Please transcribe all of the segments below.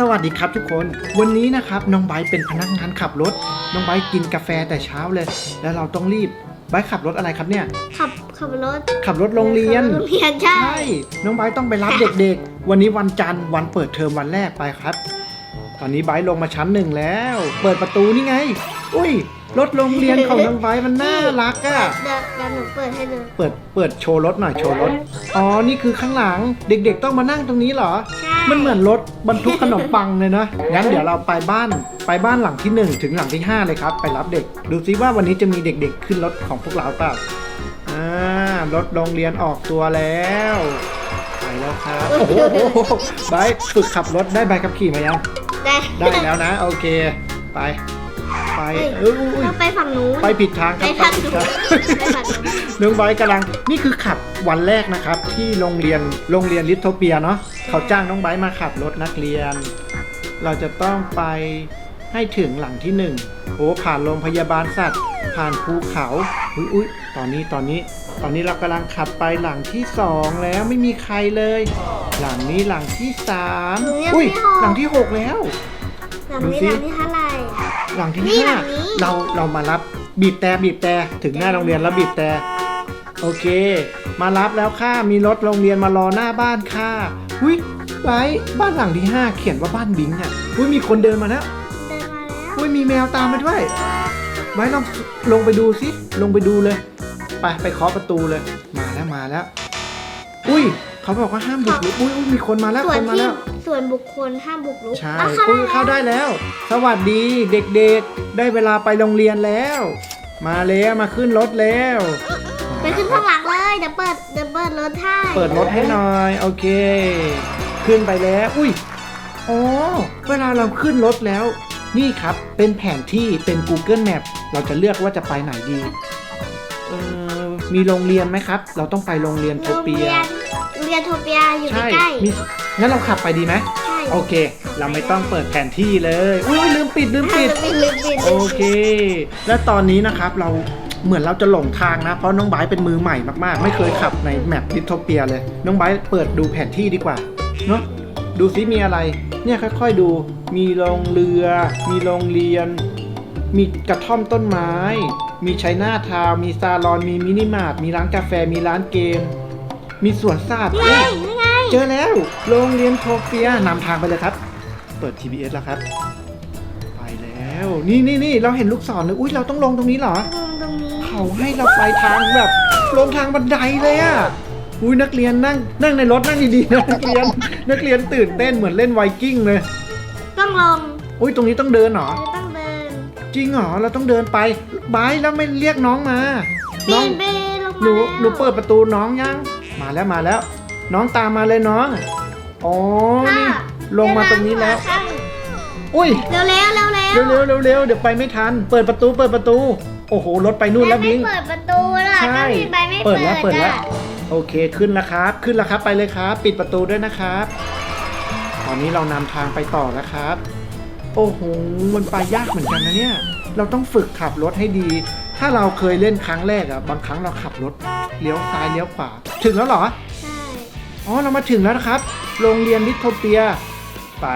สวัสดีครับทุกคน วันนี้นะครับน้องไบร์ทเป็นพนักงานขับรถ น้องไบร์ทกินกาแฟแต่เช้าเลย แล้วเราต้องรีบไบร์ทขับรถอะไรครับเนี่ย ขับขับรถ ขับรถโรงเรียนโรงเรียนใช่ใช่น้องไบร์ทต้องไปรับเด็กๆ วันนี้วันจันทร์วันเปิดเทอมวันแรกไปครับ ตอนนี้ไบร์ทลงมาชั้นหนึ่งแล้ว เปิดประตูนี่ไง อุ้ย รถโรงเรียนของน้องไบร์ทมันน่ารักอะเดี๋ยวเดี๋ยวหนูเปิดให้ดู เปิด เปิดโชว์รถหน่อย โชว์รถ อ๋อ นี่คือข้างหลัง เด็กๆต้องมานั่งตรงนี้เหรอ ใช่ มันเหมือนรถบรรทุกขนมปังเลยนะ งั้นเดี๋ยวเราไปบ้าน ไปบ้านหลังที่ 1 ถึงหลังที่ 5 เลยครับ ไปรับเด็ก ดูซิว่าวันนี้จะมีเด็กๆ ขึ้นรถของพวกเราเปล่า อ่า รถโรงเรียนออกตัวแล้ว ไปแล้วครับ โอ้โหไบค์ฝึกขับรถได้ใบขับขี่มายัง ได้ ได้แล้วนะ โอเค ไป ไปเอ้ยเอยอุ้ยต้องไปฝั่งนู้น ไปผิดทางครับไปทางผิดนู้นทางไปฝั่งนู้น น้องไบร์ทกำลังนี่คือขับวันแรกนะครับ ที่โรงเรียนโรงเรียนลิทโทเปียเนาะเขาจ้างน้องไบร์ทมาขับรถนักเรียน เราจะต้องไปให้ถึงหลังที่หนึ่งโอ้ผ่านโรงพยาบาลสัตว์ ผ่านภูเขาอุ้ยอุ้ยตอนนี้ตอนนี้ ตอนนี้เรากำลังขับไปหลังที่สองแล้วไม่มีใครเลย หลังนี้หลังที่สามอุ้ยหลังที่หกแล้ว หลังดูนี้สิหลังที่เท่าไหร่ หลังที่นี่ห้าหลังนี้ เราเรามารับบีบแต่บีบแต่ถึงหน้าโรงเรียนแล้วบีบแต่โอเค มารับแล้วค่ะมีรถโรงเรียนมารอหน้าบ้านค่ะอุ้ยไว้บ้านหลังที่ห้าเขียนว่าบ้านบิงอะอุ้ยมีคนเดินมาแล้วเดินมาแล้วอุ้ยมีแมวตามมาด้วยไว้ลองลงไปดูสิลงไปดูเลย ไปไปเคาะประตูเลยมาแล้วมาแล้ว อุ้ย เขาบอกว่าห้ามบุกรุกอุ้ยอุ้ยมีคนมาแล้วส่วคนนมาที่แล้ว ส่วนบุคคลห้ามบุกรุกใช่อะเข้าอุ้ยได้เข้าแล้วได้แล้ว สวัสดีเด็กๆ ได้เวลาไปโรงเรียนแล้ว มาแล้วมาขึ้นรถแล้ว ไปขึ้นข้างหลังเลยเดี๋ยวเปิดเดี๋ยวเปิดรถให้เปิดรถให้หน่อย โอเค ขึ้นไปแล้ว อุ้ยอ๋อเวลาเราขึ้นรถแล้ว นี่ครับเป็นแผนที่เป็น Google Map เราจะเลือกว่าจะไปไหนดีเออมีโรงเรียนไหมครับ เราต้องไปโรงเรียนโทโรงเปียเรียนโรง เรียนโทเปียอยู่ใช่ใกล้มีงั้นเราขับไปดีไหมๆใช่โอเค เราไม่ต้องเปิดแผนที่เลยอุ้ยลืมปิดลืมอะปิดลืมลืมลืมโอเค และตอนนี้นะครับเราเหมือนเราจะหลงทางนะ เพราะน้องไบร์ทเป็นมือใหม่มากๆ ไม่เคยขับในแมปลิทโทเปียเลย น้องไบร์ทเปิดดูแผนที่ดีกว่า เนาะดูซิมีอะไร เนี่ยค่อยๆดู มีโรงเรือ มีโรงเรียน มีกระท่อมต้นไม้ มีชัยนาทาวน์มีซาลอน มีมินิมาร์ท มีร้านกาแฟ มีร้านเกม มีสวนสัตว์นี่ไงเอ้ยนี่ไงเจอแล้ว โรงเรียนโทเปียนำทางไปเลยครับ เปิด TBS แล้วครับ ไปแล้ว นี่นี่นี่เราเห็นลูกศรเลยอุ้ยเราต้องลงตรงนี้เหรอ ตรงตรงนี้เขาให้เราไปทางแบบลงทางบันไดเลยอะอุ้ยนักเรียนนั่งนั่งในรถนั่งดีๆนะนักเรียนนักเรียนตื่นเต้นเหมือนเล่นไวกิ้งเลยต้องลงอุ้ยตรงนี้ต้องเดินเหรอไม่ต้องเดินจริงเหรอเราต้องเดินไปบายแล้วไม่เรียกน้องมา ปีน้องนไปลงมาหนูแล้วหนูเปิดประตูน้องยัง มาแล้วมาแล้ว น้องตามมาเลยน้องอ๋อนี่ลงมาตรงนี้แล้ว อุ้ยเร็วเร็วเร็วเร็วเร็วเร็วเร็วเร็วเดี๋ยวไปไม่ทัน เปิดประตูเปิดประตู โอ้โหรถไปนู่นแล้วบิงไม่เปิดประตูล่ะใช่ก็พี่ใบไม่เปิเปิดแล้วเปิดแล้วอะโอเคขึ้นแล้วครับ ขึ้นแล้วครับไปเลยครับ ปิดประตูด้วยนะครับ ตอนนี้เรานำทางไปต่อแล้วครับ โอ้โหมันไปยากเหมือนกันนะเนี่ย เราต้องฝึกขับรถให้ดี ถ้าเราเคยเล่นครั้งแรกอะบางครั้งเราขับรถเลี้ยวซ้ายเลี้ยวขวา ถึงแล้วเหรอ ใช่ อ๋อ เรามาถึงแล้วนะครับ โรงเรียนลิทโทเปีย ไป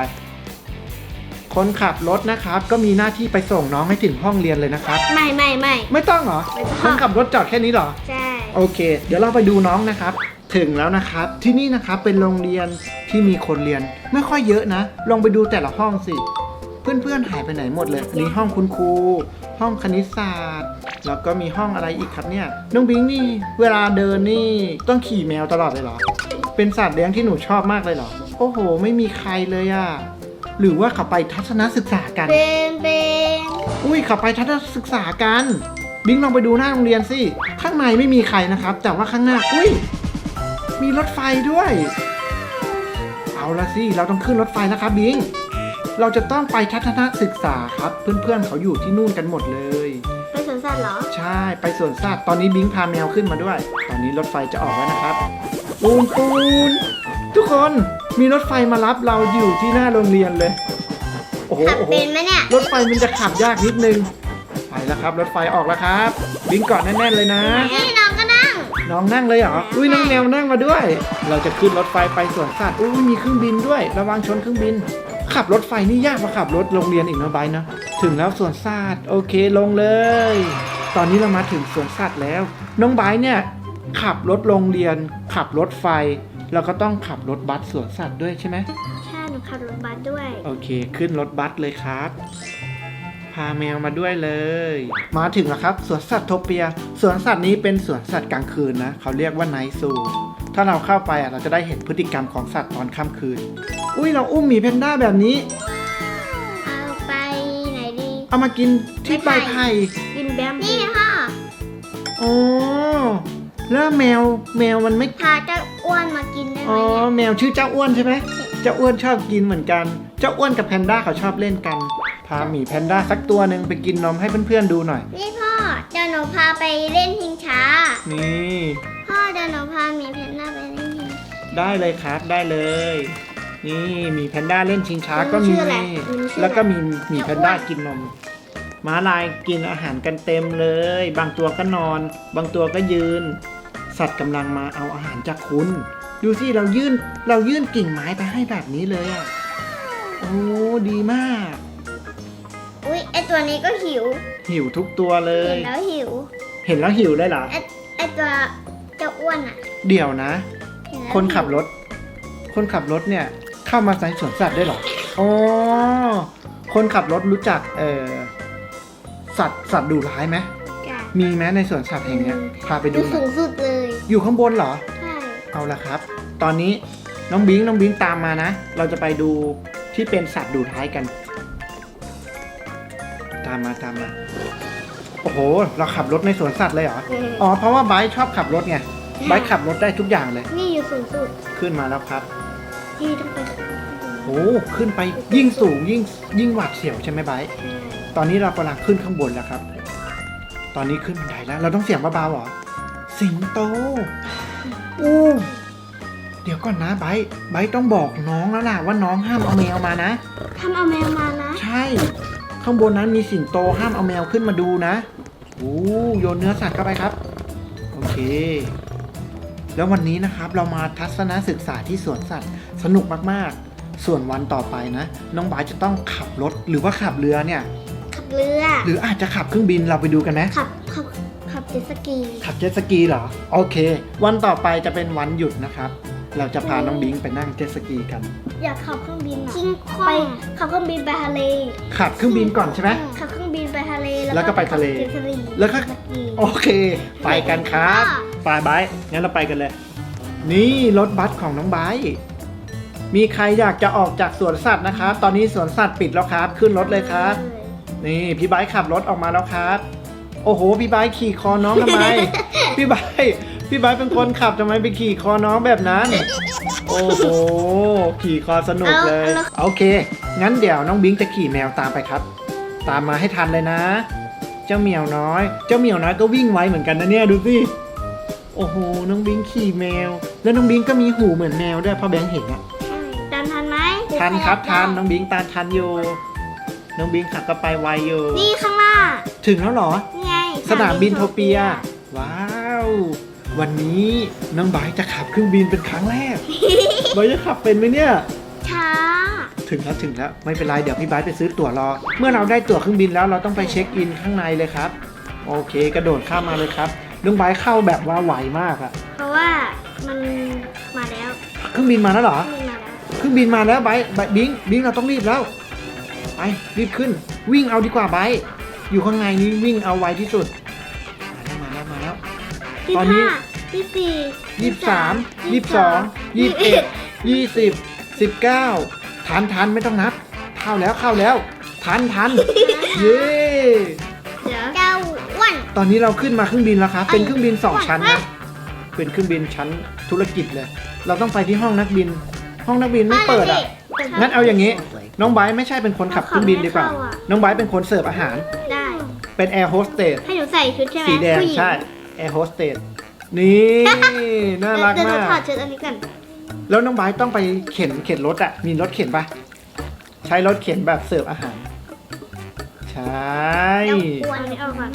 คนขับรถนะครับ ก็มีหน้าที่ไปส่งน้องให้ถึงห้องเรียนเลยนะครับ ไม่ไม่ไม่ ไม่ต้องเหรอ ไม่ต้อง คนขับรถจอดแค่นี้เหรอ ใช่ โอเค เดี๋ยวเราไปดูน้องนะครับ ถึงแล้วนะครับ ที่นี่นะครับเป็นโรงเรียนที่มีคนเรียน ไม่ค่อยเยอะนะ ลองไปดูแต่ละห้องสิ เพื่อนๆหายไปไหนหมดเลย อันนี้ห้องคุณครู ห้องคณิตศาสตร์แล้วก็มีห้องอะไรอีกครับเนี่ยน้องบิงนี่เวลาเดินนี่ต้องขี่แมวตลอดเลยเหรอ เป็นสัตว์เลี้ยงที่หนูชอบมากเลยเหรอ โอ้โห ไม่มีใครเลยอะหรือว่าเขาไปทัศนศึกษากัน เป็นเป็นอุ้ยขับไปทัศนศึกษากัน บิงลองไปดูหน้าโรงเรียนสิข้างในไม่มีใครนะครับ แต่ว่าข้างหน้าอุ้ยมีรถไฟด้วย เอาละสิเราต้องขึ้นรถไฟแล้วครับบิง เราจะต้องไปทัศนศึกษาครับ เพื่อนๆเขาอยู่ที่นู่นกันหมดเลย ไปสวนสัตว์เหรอ ใช่ไปสวนสัตว์ตอนนี้บิงพาแมวขึ้นมาด้วย ตอนนี้รถไฟจะออกแล้วนะครับ ปูนปูนทุกคนมีรถไฟมารับเราอยู่ที่หน้าโรงเรียนเลย โอ้โหขับโอ้โหเป็นไหมเนี่ยรถไฟมันจะขับยากนิดนึงไปแล้วครับ รถไฟออกแล้วครับ บิงเกาะแน่นๆเลยนะ นี่น้องก็นั่ง น้องนั่งเลยเหรอ อุ้ยน้องแมวนั่งมาด้วย เราจะขึ้นรถไฟไปสวนสัตว์ อุ้ยมีเครื่องบินด้วย ระวังชนเครื่องบิน ขับรถไฟนี่ยากกว่าขับรถโรงเรียนอีกนะไบร์ทนะถึงแล้วสวนสัตว์โอเคลงเลย ตอนนี้เรามาถึงสวนสัตว์แล้ว น้องไบร์ทเนี่ยขับรถโรงเรียน ขับรถไฟ แล้วก็ต้องขับรถบัสสวนสัตว์ด้วยใช่ไหมใช่หนูขับรถบัสด้วย โอเค ขึ้นรถบัสเลยครับ พาแมวมาด้วยเลย มาถึงแล้วครับสวนสัตว์โทเปียสวนสัตว์นี้เป็นสวนสัตว์กลางคืนนะเขาเรียกว่าไนท์ซู ถ้าเราเข้าไปอะเราจะได้เห็นพฤติกรรมของสัตว์ตอนค่ำคืน อุ้ยเราอุ้มหมีแพนด้าแบบนี้ เอาไปไหนดี เอามากินที่ใบไผ่กินแบมนี่ค่ะโอ้แล้วแมวแมวมันไม่พาเจ้าอ้วนมากินได้ไหมอ๋อเนี่ยแมวชื่อเจ้าอ้วนใช่ไหมเจ้าอ้วนชอบกินเหมือนกัน เจ้าอ้วนกับแพนด้าเขาชอบเล่นกัน พาหมีแพนด้าสักตัวหนึ่งไปกินนมให้เพื่อนๆดูหน่อย นี่พ่อเดี๋ยวหนูพาไปเล่นชิงช้า นี่ พ่อเดี๋ยวหนูพาหมีแพนด้าไปเล่นชิงช้าได้เลยครับได้เลย นี่หมีแพนด้าเล่นชิงช้ามันก็มีชื่ออะไรมันชื่ออะไรแล้วก็มีหมีแพนด้ากินนมม้าลายกินอาหารกันเต็มเลย บางตัวก็นอน บางตัวก็ยืน สัตว์กำลังมาเอาอาหารจากคุณ ดูสิเรายื่นเรายื่นกิ่งไม้ไปให้แบบนี้เลยอะโอ้ดีมาก อุ้ยไอตัวนี้ก็หิว หิวทุกตัวเลเห็ยนแล้วหิว เห็นแล้วหิวเลยเหรอไอไอตัวเจ้าอ้วนอะเดี๋ยวนะเห็แล้วคนขับรถ คนขับรถเนี่ย เข้ามาในสวนสัตว์ได้เหรออ๋อคนขับรถรู้จักเอ่อสัตว์สัตว์ดุร้ายไหมจ้ะมีไหมในสวนสัตว์แห่งเนี้ยพาไปดูดูหน่สูอยงสุดเลย อยู่ข้างบนเหรอใช่เอาละครับ ตอนนี้น้องบิงน้องบิงตามมานะ เราจะไปดูที่เป็นสัตว์ดุร้ายกัน ตามมาตามมา โอ้โห เราขับรถในสวนสัตว์เลยเหรออ๋อ เพราะว่าไบร์ทชอบขับรถไง ไบร์ทขับรถได้ทุกอย่างเลย นี่อยู่สูงสุดขึ้นมาแล้วครับที่ต้องไปโอ้ขึ้นไปยิ่งสูงยิ่งยิ่งหวาดเสียวใช่ไหมไบร์ทใช่ตอนนี้เรากำลังขึ้นข้างบนแล้วครับ ตอนนี้ขึ้นบันไดแล้ว เราต้องเสียงเบาๆเหรอ สิงโต อู้เดี๋ยวก่อนนะไบร์ทไบร์ทต้องบอกน้องแล้วล่ะว่าน้องห้ามเอาแมวมานะ ทำเอาแมวมานะ ใช่ ข้างบนนั้นมีสิงโตห้ามเอาแมวขึ้นมาดูนะโอ้โยนเนื้อสัตว์เข้าไปครับ โอเค แล้ววันนี้นะครับเรามาทัศนศึกษาที่สวนสัตว์ สนุกมากๆ ส่วนวันต่อไปนะ น้องบายจะต้องขับรถหรือว่าขับเรือเนี่ย ขับเรือ หรืออาจจะขับเครื่องบินเราไปดูกันไหมขับขับขับ เจ็ตสกีขับเจ็ตสกีเหรอ โอเค วันต่อไปจะเป็นวันหยุดนะครับ เราจะพาน้องบิงไปนั่งเจ็ตสกีกัน อยากขับเครื่องบินคิงไปขับเครื่องบินไปทะเลขับเครื่องบินก่อนใช่ไหม ขับเครื่องบินไปทะเลแล้วก็ไปทะเลขับจ็ตสกีแล้วก็สกี โอเค ไปกันครับไปบายงั้นเราไปกันเลย นี่รถบัสของน้องไบร์ทมีใครอยากจะออกจากสวนสัตว์นะครับ ตอนนี้สวนสัตว์ปิดแล้วครับ ขึ้นรถเลยครับ นี่พี่ไบร์ทขับรถออกมาแล้วครับโอ้โหพี่ไบร์ทขี่คอน้องทำไม พี่ไบร์ทพี่ไบร์ทเป็นคนขับทำไมไปขี่คอน้องแบบนั้น โอ้โหขี่คอสนุกเลย โอเค งั้นเดี๋ยวน้องบิงจะขี่แมวตามไปครับ ตามมาให้ทันเลยนะ เจ้าเหมียวน้อย เจ้าเหมียวน้อยก็วิ่งไวเหมือนกันนะเนี่ยดูสิโอ้โหน้องบิงขี่แมว แล้วน้องบิงก็มีหูเหมือนแมวด้วยเพราะแบงค์เห็นอะใช่ทันทันไหมทันครับทันน้องบิงตามทันอยู่น้องบิงขับก็ไปไวอยู่นี่ข้างหน้า ถึงแล้วเหรอนี่ไง สนามบินโทเปีย ว้าว วันนี้น้องไบร์ทจะขับเครื่องบินเป็นครั้งแรกไบร์ทจะขับเป็นไหมเนี่ย ช้า ถึงแล้วถึงแล้วไม่เป็นไรเดี๋ยวพี่ไบร์ทไปซื้อตั๋วรอ เมื่อเราได้ตั๋วเครื่องบินแล้วเราต้องไปเช็คอินข้างในเลยครับ โอเค กระโดดข้ามมาเลยครับน้องไบร์ทเข้าแบบว่าไวมากอะเพราะว่ามันมาแล้วเครื่องบินมาแล้วเหรอ มันมาแล้ว เครื่องบินมาแล้วไบร์ทไบร์ทบิงบิงเราต้องรีบแล้ว ไปรีบขึ้น วิ่งเอาดีกว่าไบร์ท อยู่ข้างในนี้วิ่งเอาไวที่สุดมาแล้วมาแล้วมาแล้วที่ตอนนี้ ห้าที่สี่ยี่สิบสามยี่สิบสองยี่สิบเอ็ดยี่สิบสิบเก้าทันทันไม่ต้องนับ เข้าแล้วเข้าแล้ว ทันทันเย้เดี๋ยวเจ้าอ้วน ตอนนี้เราขึ้นมาเครื่องบินแล้วครับเป็นเครื่องบินสองอ้วนชั้นนะเป็นเครื่องบินชั้นธุรกิจเลย เราต้องไปที่ห้องนักบิน ห้องนักบินไม่เปิดอะงั้นเอาอย่างนี้ น้องไบร์ทไม่ใช่เป็นคนขับเครื่องบินดีกว่า น้องไบร์ทเป็นคนเสิร์ฟอาหาร ได้ เป็นแอร์โฮสเตสให้หนูใส่ชุดใช่ไหมสีแดงผู้หญิใช่แอร์โฮสเตสนี่ น่ารักเดี๋ยวหนูมาถอกดชุดอันนี้ก่อนแล้วน้องไบร์ทต้องไปเข็นเข็นรถอะมีรถเข็นปะใช้รถเข็นแบบเสิร์ฟอาหาร ใช่เจ้าอ้วนอันนี้เอาก่อน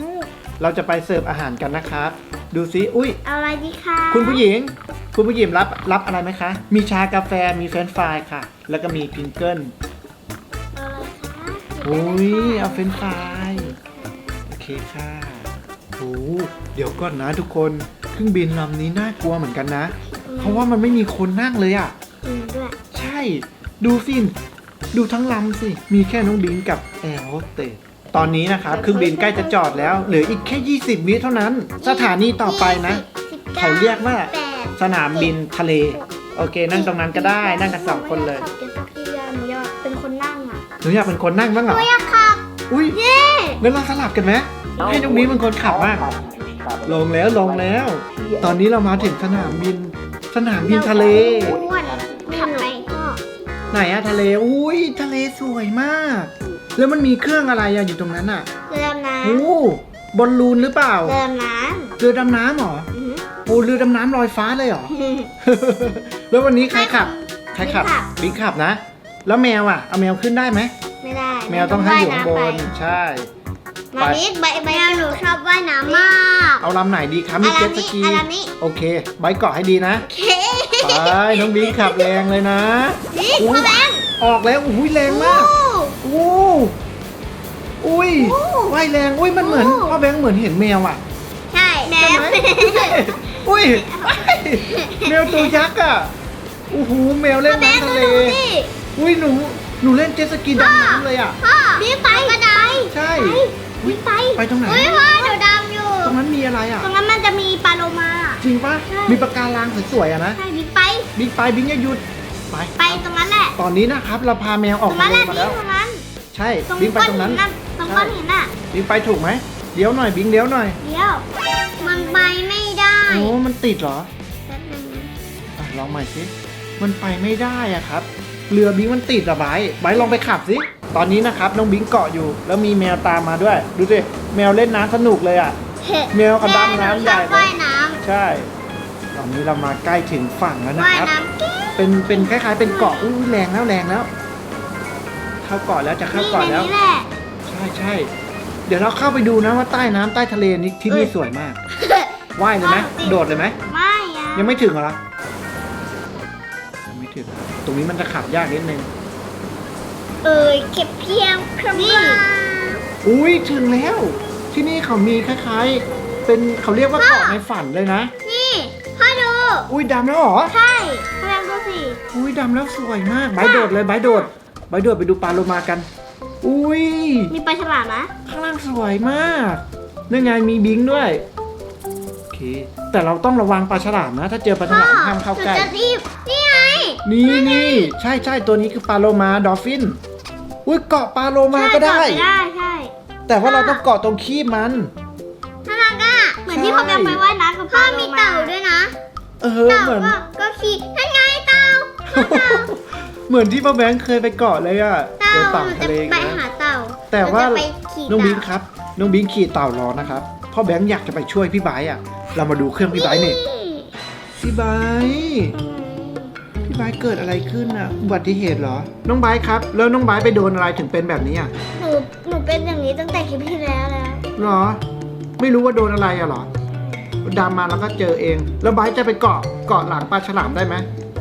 เราจะไปเสิร์ฟอาหารกันนะครับ ดูซิอุ้ย เอาอะไรดีคะคุณผู้หญิง คุณผู้หญิงรับรับอะไรไหมคะ มีชากาแฟ มีเฟรนช์ฟรายค่ะ แล้วก็มีพิงเกิลโอ้ย เอาเฟรนช์ฟรายโอ เคค่ะโอ้เดี๋ยวก่อนนะทุกคนเครื่องบินลำนี้น่ากลัวเหมือนกันนะ เพราะว่ามันไม่มีคนนั่งเลยอะอืมด้วยใช่ ดูสิดูทั้งลำสิ มีแค่น้องบิงกับแอร์โฮสเตสตอนนี้นะครับเครื่องบินใกล้จะจอดแล้วเหลืออีกแค่ 20 วิเท่านั้น สถานีต่อไปนะสิบเขาเรียกว่าแปดสนามบินทะเล โอเค นั่งตรงนั้นก็ได้ นั่งกันสองคนเลยขับเจ็ตสกีอะหนูอยากเป็นคนนั่งอะหนูอยากเป็นคนนั่งบ้างเหรอหนูอยากขับอุ้ย เย้วเราสลับกันไหมให้น้องบิงเป็นคนขับบ้างลงแล้วลงแล้ว ตอนนี้เรามาถึงสนามบิน สนามบินทะเล อ้วนขับไปก็ไหนอะทะเลอุ้ยทะเลสวยมาก แล้วมันมีเครื่องอะไรอะอยู่ตรงนั้นอะเรือดำน้โอ้บอลลูนหรือเปล่าเรือดำน้เรือดำน้ำเหรอำอือโอ้เรือดำน้ำลอยฟ้าเลยเหรอ หือ แล้ววันนี้ใครขับ ใครขับบิ๊กขับนะ แล้วแมวอะเอาแมวขึ้นได้ไหม แมวต้องให้อยู่ข้างบนใช่ มาบิ๊กใบใบหนูชอบว่ายน้ำมากเอาลำไหนดีครับมีเจ็ตสกีอะไรนี้โอเคไบค์เกาะให้ดีนะเคไปน้องบิ๊กขับแรงเลยนะบิ๊กมาแบงค์ออกแล้วอุ้ยแรงมากโอ้อุ้ยโอ้ว่ายแรงอุ้ยมันเหมือนโอ้พ่อแบงค์เหมือนเห็นแมวอะใช่แนใช่ไหมอุ้ยแมวตัวยักษ์อะโอ้โหแมวเล่นแบงค์น้ำก็ทะเลดูสิอุ้ยหนู หนูเล่นเจ็ตสกีดำน้ำเลยอะ พ่อบิ๊กไปกระไดใช่บิ๊กไปไปตรงไหน เฮ้ยพ่อหนูดำอยู่ ตรงนั้นมีอะไรอะ ตรงนั้นมันจะมีปลาโลมา จริงปะใช่ มีปะการังสวยๆอะนะ ใช่บิ๊กไป บิ๊กไปบิ๊กอย่าหยุด ไป ไปตรงนั้นแหละ ตอนนี้นะครับ เราพาแมวอตอกรงทะนั้นเลแหละมาบิ๊แล้วกตรงนั้น ใช่ตรงบิ๊กไปก้อนตรงหินั้นนน่ะตรงก้อนหินน่ะ บิ๊กไปถูกไหมเดี๋ยวหน่อยบิ๊กเดี๋ยวหน่อยเดี๋ยว มันไปไม่ได้โอ้มันติดเหรอแป๊บนึงนะอะลองใหม่สิมันไปไม่ได้อะครับ เรือบิงมันติดอะไบร์ทไบร์ทลองไปขับสิตอนนี้นะครับน้องบิงเกาะอยู่ แล้วมีแมวตามมาด้วย ดูสิแมวเล่นน้ำสนุกเลยอะแมวกระดำน้ำใหญ่แม่นูชอบว่ายน้ใช่ ตอนนี้เรามาใกล้ถึงฝั่งแล้วำนะว่ายครับ น้ำเก่งเป็นเป็นคล้ายๆ เป็นเกาะอุ้ยแรงแล้วแรงแล้ว เข้าเกาะแล้วจะเข้านี่เกาะในแล้ว นี้แหละใช่ใช่เดี๋ยวเราเข้าไปดูนะว่าใต้น้ำใต้ทะเลนี่ที่นี่เอ้ยสวยมากว่ายเลยไหมว่ายสิโดดเลยไหม ไม่อะยังไม่ถึงเหรอยังไม่ ถึง ตรงนี้มันจะขับยากนิดนึง เอ่ยเก็บเพียงครั้งนี่อุ้ยถึงแล้ว ที่นี่เขามีคล้ายๆ เป็นเขาเรียกว่าเกาะในฝันเลยนะ นี่พ่อดู อุ้ยดำแล้วเหรอ ใช่พ่อแบงค์ดูสิอุ้ยดำแล้วสวยมากใบโดดเลยใบโดดใบโดดไปดูปลาโลมากัน อุ้ย มีปลาฉลามนะข้างล่างสวยมากนี่ไงมีบิงด้วย โอเค แต่เราต้องระวังปลาฉลามนะ ถ้าเจอปลาฉพ่อลามห้ามเข้าใกล้หนูจะรีบ นี่ไงนี่นี่ใช่ใช่ตัวนี้คือปลาโลมาดอฟฟินอุ้ยเกาะปลาโลมาก็ได้ ใช่เกาะไปได้ใช่แต่ว่าเราต้องเกาะตรงขี้มันน่ารักอะเหมือนที่พ่อแบงค์ไปว่ายน้ำกับพ่อมีเต่าด้วยนะเออเต่าเหมือนก็ก็ขี่นั่นไงเต่าเต่าเหมือนที่ป้าแบงค์เคยไปเกาะเลยอะเต่าเจอเต่าหนูทะจะเลอีกไปแล้วหาเต่า แต่ว่าหนูจะไปขี่น้องบิงเต่าครับน้องบิงขี่เต่ารอนะครับพ่อแบงค์อยากจะไปช่วยพี่ไบร์ทอะเรามาดูเครื่องพี่ไบร์ทนี่พี่ไบร์ท พี่ไบร์ทเกิดอะไรขึ้นอะอุบัติเหตุเหรอ น้องไบร์ทครับ แล้วน้องไบร์ทไปโดนอะไรถึงเป็นแบบนี้อะหนูหนูเป็นอย่างนี้ตั้งแต่คลิปที่แล้วแล้วเหรอ ไม่รู้ว่าโดนอะไรอะเหรอดำมาแล้วก็เจอเอง แล้วไบร์ทจะไปเกาะเกาะหลังปลาฉลามได้ไหม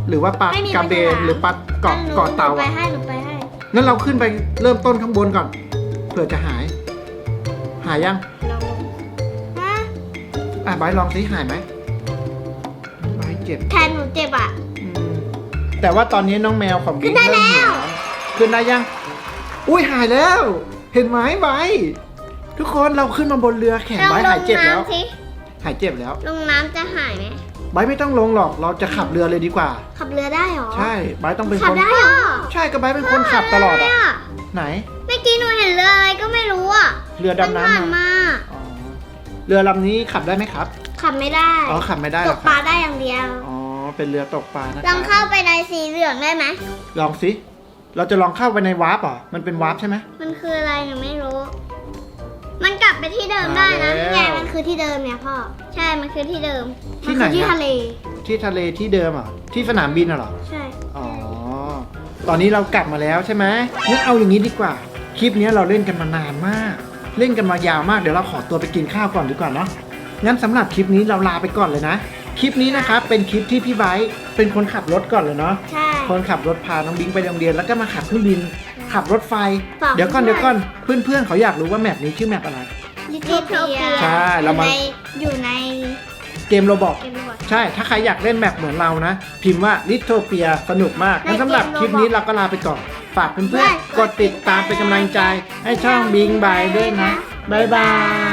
หรือว่าปลาไม่มีกระเบนปลาฉลามหรือปลาเกาะหนูเกาะเต่าหนูไปอะให้หนูไปให้งั้นเราขึ้นไปเริ่มต้นข้างบนก่อนเผื่อจะหาย หายยังลองฮะอะไบร์ทลองสิหายไหมไบร์ทเจ็บ แทนหนูเจ็บอะอืม แต่ว่าตอนนี้น้องแมวของขึ้บิ๊นกได้เริ่มหิวแล้ว ขึ้นได้ยัง อุ้ยหายแล้ว เห็นไหมไบร์ททุกคนเราขึ้นมาบนเรือแขนลองไบร์ทลหายงเจ็บแล้วน้ำสิหายเจ็บแล้วลงน้ำจะหายไหมไบร์ทไม่ต้องลงหรอกเราจะขับเรือเลยดีกว่า ขับเรือได้เหรอใช่ไบร์ทต้องเป็นขัคบน ได้เหรอใช่ก็ไบร์ทเป็นคนขับตลอดอะะไรไหน เมื่อกี้หนูเห็นเรืออะไรก็ไม่รู้อะเรือดำมันผ่านน้ำมามา อ๋อเรือลำนี้ขับได้ไหมครับขับไม่ได้อ๋อขับไม่ได้หตรอกคปรัลาบได้อย่างเดียว อ๋อ เป็นเรือตกปลานะคลรัองเข้าไปในสีเหลืองได้ไหม ลองสิ เราจะลองเข้าไปในวาร์ปเหรอมันเป็นวาร์ปใช่ไหม มันคืออะไรหนูไม่รู้ มันกลับไปที่เดิมได้นะมาแล้วนี่ไงมันคือที่เดิมเนี่ยพ่อ ใช่ มันคือที่เดิม ที่มัไหนคือที่อะ ทะเล ที่ทะเลที่เดิมเหรอะที่สนามบินอะเหรอ ใช่ อ๋อ ตอนนี้เรากลับมาแล้วใช่ไหมงั้นเอาอย่างนี้ดีกว่า คลิปนี้เราเล่นกันมานานมาก เล่นกันมายาวมาก เดี๋ยวเราขอตัวไปกินข้าวก่อนดีกว่าเนาะ งั้นสำหรับคลิปนี้เราลาไปก่อนเลยนะ คลิปนี้นะครับเป็นคลิปที่พี่ไบร์ทเป็นคนขับรถก่อนเลยเนาะใช่ คนขับรถพาน้องบิงไปโรงเรียนแล้วก็มาขับเครื่องบิน ขับรถไฟ ฝากเดี๋ยวก่อนเพื่เดี๋อนยวก่อนเพื่อนๆเขาอยากรู้ว่าแมปนี้ชื่อแมปอะไร ลิทเทิลเปียใช่เรามา อยู่ในเกมโรบอกเกมระบบใช่ ถ้าใครอยากเล่นแมปเหมือนเรานะ พิมพ์ว่า l i t t l e p i a สนุกมากในงั้นสำหรับเกมคลิปนี้ Roblox เราก็ลาไปก่อน ฝากเพื่อนได้ๆกดติดตามเป็นกำลังใจ ให้ช่องบิงบายด้วยนะ บ๊ายบาย